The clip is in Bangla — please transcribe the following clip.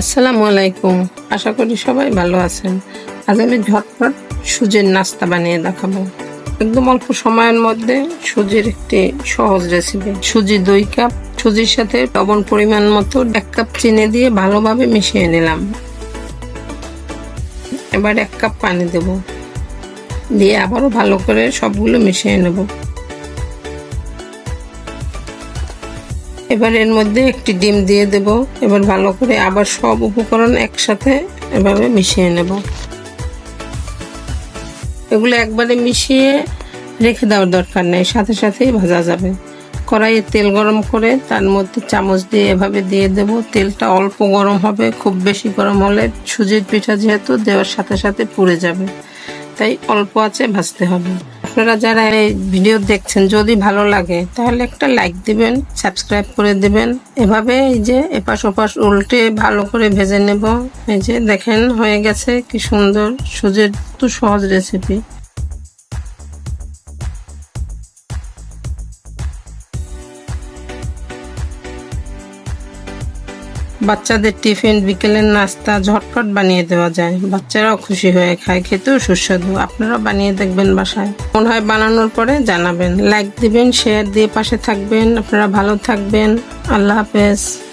আসসালামু আলাইকুম। আশা করি সবাই ভালো আছেন। আজ আমি ঝটপট সুজির নাস্তা বানিয়ে দেখাবো। একদম অল্প সময়ের মধ্যে সুজির একটি সহজ রেসিপি সুজি দুই কাপ সুজির সাথে লবণ পরিমাণ মতো এক কাপ চিনি দিয়ে ভালোভাবে মিশিয়ে নিলাম। এবার এক কাপ পানি দেব। দিয়ে আবারও ভালো করে সবগুলো মিশিয়ে নেব। এবার এর মধ্যে একটি ডিম দিয়ে দেব। এবার ভালো করে আবার সব উপকরণ একসাথে এভাবে মিশিয়ে নেব। এগুলো একবারে মিশিয়ে রেখে দেওয়ার দরকার নেই, সাথে সাথেই ভাজা যাবে। কড়াইয়ে তেল গরম করে তার মধ্যে চামচ দিয়ে এভাবে দিয়ে দেব। তেলটা অল্প গরম হবে, খুব বেশি গরম হলে সুজির পিঠা যেহেতু দেওয়ার সাথে সাথে পুড়ে যাবে, তাই অল্প আছে ভাজতে হবে। আপনারা যারা এই ভিডিও দেখছেন, যদি ভালো লাগে, তাহলে একটা লাইক দিবেন সাবস্ক্রাইব করে দিবেন। এভাবে এই যে এপাশ ওপাশ উল্টে ভালো করে ভেজে নেব। এই যে দেখেন হয়ে গেছে কি সুন্দর, সুজের তো সহজ রেসিপি বাচ্চাদের টিফিন, বিকেলের নাস্তা ঝটপট বানিয়ে দেওয়া যায়। বাচ্চারাও খুশি হয়ে খায়, খেতেও সুস্বাদু। আপনারাও বানিয়ে দেখবেন বাসায়। মনে হয় বানানোর পরে জানাবেন। লাইক দিবেন শেয়ার দিয়ে পাশে থাকবেন। আপনারা ভালো থাকবেন। আল্লাহ হাফেজ।